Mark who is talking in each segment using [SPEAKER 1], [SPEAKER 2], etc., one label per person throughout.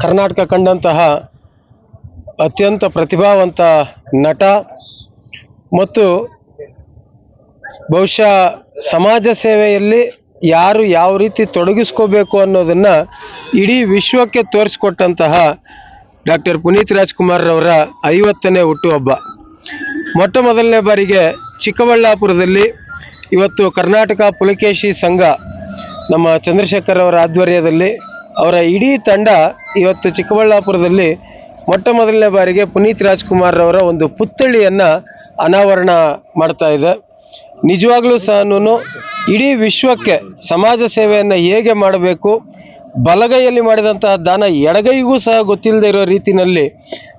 [SPEAKER 1] ಕರ್ನಾಟಕ ಕಂಡಂತಹ ಅತ್ಯಂತ ಪ್ರತಿಭಾವಂತ ನಟ ಮತ್ತು ಬಹುಶಃ ಸಮಾಜ ಸೇವೆಯಲ್ಲಿ ಯಾರು ಯಾವ ರೀತಿ ತೊಡಗಿಸ್ಕೋಬೇಕು ಅನ್ನೋದನ್ನು ಇಡೀ ವಿಶ್ವಕ್ಕೆ ತೋರಿಸ್ಕೊಟ್ಟಂತಹ ಡಾಕ್ಟರ್ ಪುನೀತ್ ರಾಜ್ಕುಮಾರ್ ಅವರ ಐವತ್ತನೇ ಹುಟ್ಟುಹಬ್ಬ. ಮೊಟ್ಟ ಮೊದಲನೇ ಬಾರಿಗೆ ಚಿಕ್ಕಬಳ್ಳಾಪುರದಲ್ಲಿ ಇವತ್ತು ಕರ್ನಾಟಕ ಪುಲಕೇಶಿ ಸಂಘ ನಮ್ಮ ಚಂದ್ರಶೇಖರ್ ಅವರ ಆಧ್ವರ್ಯದಲ್ಲಿ ಅವರ ಇಡೀ ತಂಡ ಇವತ್ತು ಚಿಕ್ಕಬಳ್ಳಾಪುರದಲ್ಲಿ ಮೊಟ್ಟ ಮೊದಲನೇ ಬಾರಿಗೆ ಪುನೀತ್ ರಾಜ್ಕುಮಾರ್ ಅವರ ಒಂದು ಪುತ್ಥಳಿಯನ್ನು ಅನಾವರಣ ಮಾಡ್ತಾ ಇದೆ. ನಿಜವಾಗ್ಲೂ ಸಹ ಇಡೀ ವಿಶ್ವಕ್ಕೆ ಸಮಾಜ ಸೇವೆಯನ್ನು ಹೇಗೆ ಮಾಡಬೇಕು, ಬಲಗೈಯಲ್ಲಿ ಮಾಡಿದಂತಹ ದಾನ ಎಡಗೈಗೂ ಸಹ ಗೊತ್ತಿಲ್ಲದೆ ಇರೋ ರೀತಿಯಲ್ಲಿ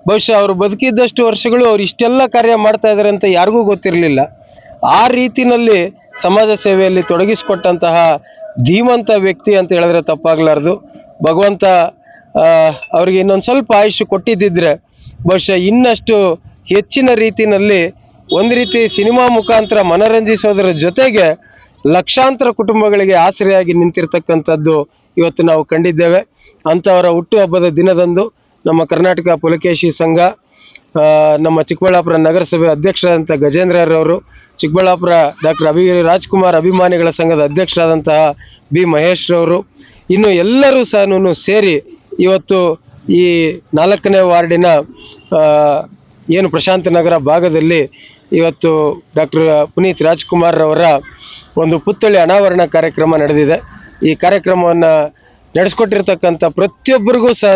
[SPEAKER 1] ಬಹುಶಃ ಅವರು ಬದುಕಿದ್ದಷ್ಟು ವರ್ಷಗಳು ಅವ್ರು ಇಷ್ಟೆಲ್ಲ ಕಾರ್ಯ ಮಾಡ್ತಾ ಇದ್ದಾರೆ ಅಂತ ಯಾರಿಗೂ ಗೊತ್ತಿರಲಿಲ್ಲ. ಆ ರೀತಿಯಲ್ಲಿ ಸಮಾಜ ಸೇವೆಯಲ್ಲಿ ತೊಡಗಿಸಿಕೊಟ್ಟಂತಹ ಧೀಮಂತ ವ್ಯಕ್ತಿ ಅಂತ ಹೇಳಿದ್ರೆ ತಪ್ಪಾಗಲಾರ್ದು. ಭಗವಂತ ಅವ್ರಿಗೆ ಇನ್ನೊಂದು ಸ್ವಲ್ಪ ಆಯುಷ್ ಕೊಟ್ಟಿದ್ದಿದ್ರೆ ಬಹುಶಃ ಇನ್ನಷ್ಟು ಹೆಚ್ಚಿನ ರೀತಿಯಲ್ಲಿ ಒಂದು ರೀತಿ ಸಿನಿಮಾ ಮುಖಾಂತರ ಮನರಂಜಿಸೋದರ ಜೊತೆಗೆ ಲಕ್ಷಾಂತರ ಕುಟುಂಬಗಳಿಗೆ ಆಸರೆಯಾಗಿ ನಿಂತಿರ್ತಕ್ಕಂಥದ್ದು ಇವತ್ತು ನಾವು ಕಂಡಿದ್ದೇವೆ. ಅಂಥವರ ಹುಟ್ಟುಹಬ್ಬದ ದಿನದಂದು ನಮ್ಮ ಕರ್ನಾಟಕ ಪುಲಕೇಶಿ ಸಂಘ ನಮ್ಮ ಚಿಕ್ಕಬಳ್ಳಾಪುರ ನಗರಸಭೆ ಅಧ್ಯಕ್ಷರಾದಂಥ ಗಜೇಂದ್ರರವರು ಚಿಕ್ಕಬಳ್ಳಾಪುರ ಡಾಕ್ಟರ್ ಅಭಿ ರಾಜ್ಕುಮಾರ್ ಅಭಿಮಾನಿಗಳ ಸಂಘದ ಅಧ್ಯಕ್ಷರಾದಂತಹ ಬಿ ಮಹೇಶ್ ರವರು ಇನ್ನು ಎಲ್ಲರೂ ಸಹ ಸೇರಿ ಇವತ್ತು ಈ ನಾಲ್ಕನೇ ವಾರ್ಡಿನ ಏನು ಪ್ರಶಾಂತ ನಗರ ಭಾಗದಲ್ಲಿ ಇವತ್ತು ಡಾಕ್ಟರ್ ಪುನೀತ್ ರಾಜ್ಕುಮಾರ್ ಅವರ ಒಂದು ಪುತ್ಥಳಿ ಅನಾವರಣ ಕಾರ್ಯಕ್ರಮ ನಡೆದಿದೆ. ಈ ಕಾರ್ಯಕ್ರಮವನ್ನು ನಡೆಸ್ಕೊಟ್ಟಿರ್ತಕ್ಕಂಥ ಪ್ರತಿಯೊಬ್ಬರಿಗೂ ಸಹ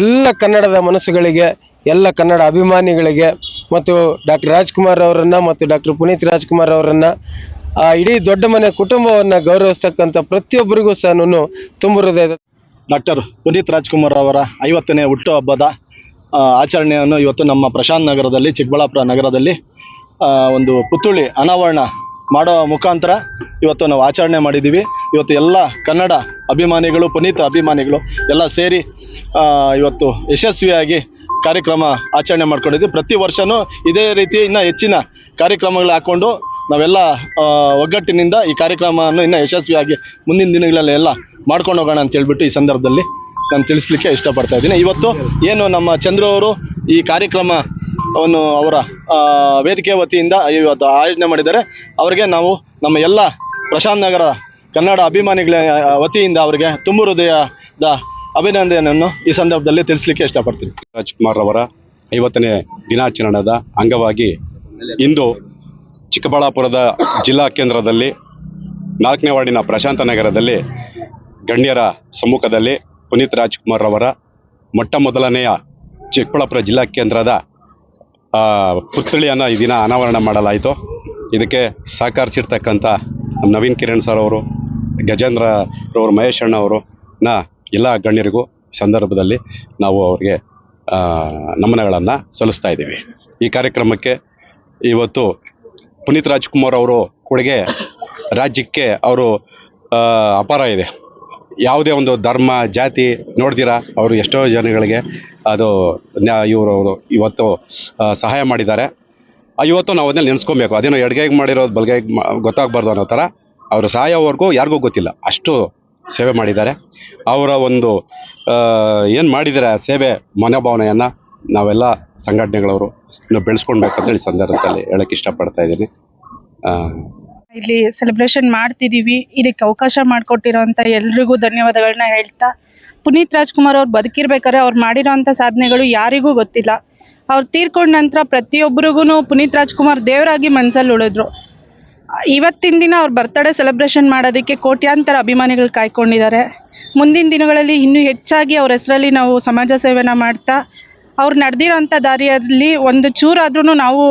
[SPEAKER 1] ಎಲ್ಲ ಕನ್ನಡದ ಮನಸ್ಸುಗಳಿಗೆ, ಎಲ್ಲ ಕನ್ನಡ ಅಭಿಮಾನಿಗಳಿಗೆ ಮತ್ತು ಡಾಕ್ಟರ್ ರಾಜ್ಕುಮಾರ್ ಅವರನ್ನು ಮತ್ತು ಡಾಕ್ಟರ್ ಪುನೀತ್ ರಾಜ್ಕುಮಾರ್ ಅವರನ್ನು ಆ, ಇಡೀ ದೊಡ್ಡ ಮನೆ ಕುಟುಂಬವನ್ನ ಗೌರವಿಸ್ತಕ್ಕಂಥ ಪ್ರತಿಯೊಬ್ಬರಿಗೂ ಸಹ ತುಂಬ ಹೃದಯದ
[SPEAKER 2] ಡಾಕ್ಟರ್ ಪುನೀತ್ ರಾಜ್ಕುಮಾರ್ ಅವರ ಐವತ್ತನೇ ಹುಟ್ಟುಹಬ್ಬದ ಹಬ್ಬದ ಆಚರಣೆಯನ್ನು ಇವತ್ತು ನಮ್ಮ ಪ್ರಶಾಂತ್ ನಗರದಲ್ಲಿ, ಚಿಕ್ಕಬಳ್ಳಾಪುರ ನಗರದಲ್ಲಿ ಒಂದು ಪುತ್ತುಳಿ ಅನಾವರಣ ಮಾಡೋ ಮುಖಾಂತರ ಇವತ್ತು ನಾವು ಆಚರಣೆ ಮಾಡಿದ್ದೀವಿ. ಇವತ್ತು ಎಲ್ಲ ಕನ್ನಡ ಅಭಿಮಾನಿಗಳು, ಪುನೀತ್ ಅಭಿಮಾನಿಗಳು ಎಲ್ಲ ಸೇರಿ ಇವತ್ತು ಯಶಸ್ವಿಯಾಗಿ ಕಾರ್ಯಕ್ರಮ ಆಚರಣೆ ಮಾಡ್ಕೊಂಡಿದ್ವಿ ಪ್ರತಿ ವರ್ಷವೂ ಇದೇ ರೀತಿ ಇನ್ನೂ ಹೆಚ್ಚಿನ ಕಾರ್ಯಕ್ರಮಗಳು ಹಾಕ್ಕೊಂಡು ನಾವೆಲ್ಲ ಒಗ್ಗಟ್ಟಿನಿಂದ ಈ ಕಾರ್ಯಕ್ರಮವನ್ನು ಇನ್ನೂ ಯಶಸ್ವಿಯಾಗಿ ಮುಂದಿನ ದಿನಗಳಲ್ಲಿ ಎಲ್ಲ ಮಾಡ್ಕೊಂಡು ಹೋಗೋಣ ಅಂತ ಹೇಳ್ಬಿಟ್ಟು ಈ ಸಂದರ್ಭದಲ್ಲಿ ನಾನು ತಿಳಿಸ್ಲಿಕ್ಕೆ ಇಷ್ಟಪಡ್ತಾ ಇದ್ದೀನಿ. ಇವತ್ತು ಏನು ನಮ್ಮ ಚಂದ್ರು ಅವರು ಈ ಕಾರ್ಯಕ್ರಮವನ್ನು ಅವರ ವೇದಿಕೆ ವತಿಯಿಂದ ಇವತ್ತು ಆಯೋಜನೆ ಮಾಡಿದ್ದಾರೆ. ಅವರಿಗೆ ನಾವು ನಮ್ಮ ಎಲ್ಲ ಪ್ರಶಾಂತ್ ನಗರ ಕನ್ನಡ ಅಭಿಮಾನಿಗಳ ವತಿಯಿಂದ ಅವರಿಗೆ ತುಂಬು ಹೃದಯದ ಅಭಿನಂದನೆಯನ್ನು ಈ ಸಂದರ್ಭದಲ್ಲಿ ತಿಳಿಸ್ಲಿಕ್ಕೆ ಇಷ್ಟಪಡ್ತೀನಿ.
[SPEAKER 3] ರಾಜ್ಕುಮಾರ್ ಅವರ ಐವತ್ತನೇ ದಿನಾಚರಣೆದ ಅಂಗವಾಗಿ ಇಂದು ಚಿಕ್ಕಬಳ್ಳಾಪುರದ ಜಿಲ್ಲಾ ಕೇಂದ್ರದಲ್ಲಿ ನಾಲ್ಕನೇ ವಾರ್ಡಿನ ಪ್ರಶಾಂತ ನಗರದಲ್ಲಿ ಗಣ್ಯರ ಸಮ್ಮುಖದಲ್ಲಿ ಪುನೀತ್ ರಾಜ್ಕುಮಾರ್ ಅವರ ಮೊಟ್ಟ ಮೊದಲನೆಯ ಚಿಕ್ಕಬಳ್ಳಾಪುರ ಜಿಲ್ಲಾ ಕೇಂದ್ರದ ಪುತ್ಥಳಿಯನ್ನು ಈ ದಿನ ಅನಾವರಣ ಮಾಡಲಾಯಿತು. ಇದಕ್ಕೆ ಸಹಕರಿಸಿರ್ತಕ್ಕಂಥ ನವೀನ್ ಕಿರಣ್ ಸರ್ ಅವರು, ಗಜೇಂದ್ರ ಅವರು ಮಹೇಶ್ ಅಣ್ಣ ಅವರು ನ ಎಲ್ಲ ಗಣ್ಯರಿಗೂ ಸಂದರ್ಭದಲ್ಲಿ ನಾವು ಅವರಿಗೆ ನಮನಗಳನ್ನು ಸಲ್ಲಿಸ್ತಾ ಇದ್ದೀವಿ. ಈ ಕಾರ್ಯಕ್ರಮಕ್ಕೆ ಇವತ್ತು ಪುನೀತ್ ರಾಜ್ಕುಮಾರ್ ಅವರು ಕೊಡುಗೆ ರಾಜ್ಯಕ್ಕೆ ಅವರು ಅಪಾರ ಇದೆ. ಯಾವುದೇ ಒಂದು ಧರ್ಮ, ಜಾತಿ ನೋಡ್ದಿರಾ ಅವರು ಎಷ್ಟೋ ಜನಗಳಿಗೆ ಅದು ಇವರು ಇವತ್ತು ಸಹಾಯ ಮಾಡಿದ್ದಾರೆ. ಇವತ್ತು ನಾವು ಅದನ್ನ ನೆನೆಸ್ಕೊಬೇಕು. ಅದೇನೋ ಎಡಗೈಗೆ ಮಾಡಿರೋದು, ಬಲಗೈಗೆ ಗೊತ್ತಾಗಬಾರ್ದು ಅನ್ನೋ ಥರ ಅವರ ಸಹಾಯವರೆಗೂ ಯಾರಿಗೂ ಗೊತ್ತಿಲ್ಲ. ಅಷ್ಟು ಸೇವೆ ಮಾಡಿದ್ದಾರೆ. ಅವರ ಒಂದು ಏನು ಮಾಡಿದ್ದಾರೆ, ಸೇವೆ, ಮನೋಭಾವನೆಯನ್ನು ನಾವೆಲ್ಲ ಸಂಘಟನೆಗಳವರು ಇನ್ನು ಬೆಳೆಸ್ಕೊಳ್ಬೇಕಂತೇಳಿ ಸಂದರ್ಭದಲ್ಲಿ ಹೇಳಕ್ಕೆ ಇಷ್ಟಪಡ್ತಾ ಇದ್ದೀನಿ.
[SPEAKER 4] ಇಲ್ಲಿ ಸೆಲೆಬ್ರೇಷನ್ ಮಾಡ್ತಿದೀವಿ. ಇದಕ್ಕೆ ಅವಕಾಶ ಮಾಡಿಕೊಟ್ಟಿರೋಂಥ ಎಲ್ರಿಗೂ ಧನ್ಯವಾದಗಳನ್ನ ಹೇಳ್ತಾ, ಪುನೀತ್ ರಾಜ್ಕುಮಾರ್ ಅವ್ರು ಬದುಕಿರ್ಬೇಕಾದ್ರೆ ಅವ್ರು ಮಾಡಿರೋಂಥ ಸಾಧನೆಗಳು ಯಾರಿಗೂ ಗೊತ್ತಿಲ್ಲ. ಅವ್ರು ತೀರ್ಕೊಂಡ ನಂತರ ಪ್ರತಿಯೊಬ್ಬರಿಗೂ ಪುನೀತ್ ರಾಜ್ಕುಮಾರ್ ದೇವರಾಗಿ ಮನಸ್ಸಲ್ಲಿ ಉಳಿದ್ರು. ಇವತ್ತಿನ ದಿನ ಅವ್ರ ಬರ್ತಡೇ ಸೆಲೆಬ್ರೇಷನ್ ಮಾಡೋದಕ್ಕೆ ಕೋಟ್ಯಾಂತರ ಅಭಿಮಾನಿಗಳು ಕಾಯ್ಕೊಂಡಿದ್ದಾರೆ. ಮುಂದಿನ ದಿನಗಳಲ್ಲಿ ಇನ್ನೂ ಹೆಚ್ಚಾಗಿ ಅವ್ರ ಹೆಸರಲ್ಲಿ ನಾವು ಸಮಾಜ ಸೇವೆನ ಮಾಡ್ತಾ ಅವ್ರು ನಡೆದಿರೋಂಥ ದಾರಿಯಲ್ಲಿ ಒಂದು ಚೂರಾದ್ರೂ ನಾವು